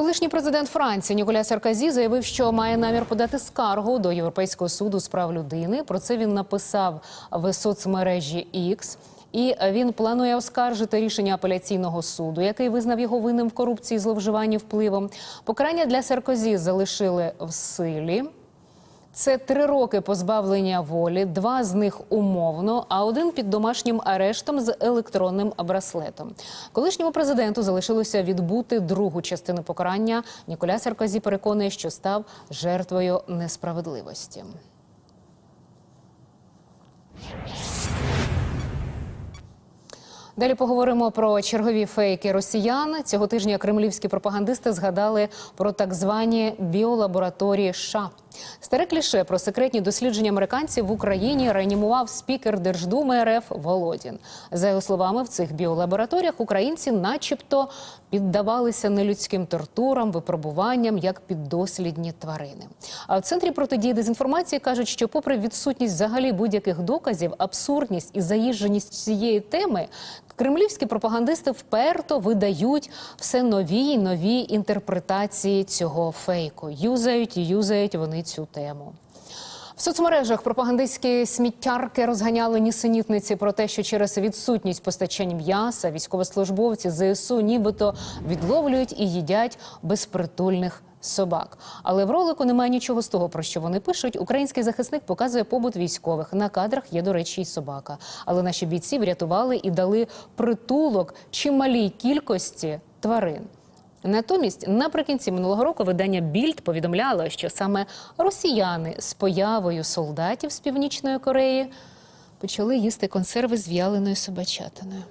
Колишній президент Франції Ніколя Сарказі заявив, що має намір подати скаргу до Європейського суду з прав людини. Про це він написав в соцмережі X. І він планує оскаржити рішення апеляційного суду, який визнав його винним в корупції, зловживанні впливом. Покарання для Саркозі залишили в силі. Це три роки позбавлення волі, два з них умовно, а один під домашнім арештом з електронним браслетом. Колишньому президенту залишилося відбути другу частину покарання. Ніколя Саркозі переконує, що став жертвою несправедливості. Далі поговоримо про чергові фейки росіян. Цього тижня кремлівські пропагандисти згадали про так звані біолабораторії США. Старе кліше про секретні дослідження американців в Україні реанімував спікер Держдуми РФ Володін. За його словами, в цих біолабораторіях українці, начебто, піддавалися нелюдським тортурам, випробуванням як піддослідні тварини. А в центрі протидії дезінформації кажуть, що, попри відсутність взагалі будь-яких доказів, абсурдність і заїждженість цієї теми, кремлівські пропагандисти вперто видають все нові й нові інтерпретації цього фейку. Юзають і юзають вони цю тему. В соцмережах пропагандистські сміттярки розганяли нісенітниці про те, що через відсутність постачань м'яса військовослужбовці ЗСУ нібито відловлюють і їдять безпритульних собак. Але в ролику немає нічого з того, про що вони пишуть. Український захисник показує побут військових. На кадрах є, до речі, й собака. Але наші бійці врятували і дали притулок чималій кількості тварин. Натомість, наприкінці минулого року видання Більд повідомляло, що саме росіяни з появою солдатів з північної Кореї почали їсти консерви з в'яленою собачатиною.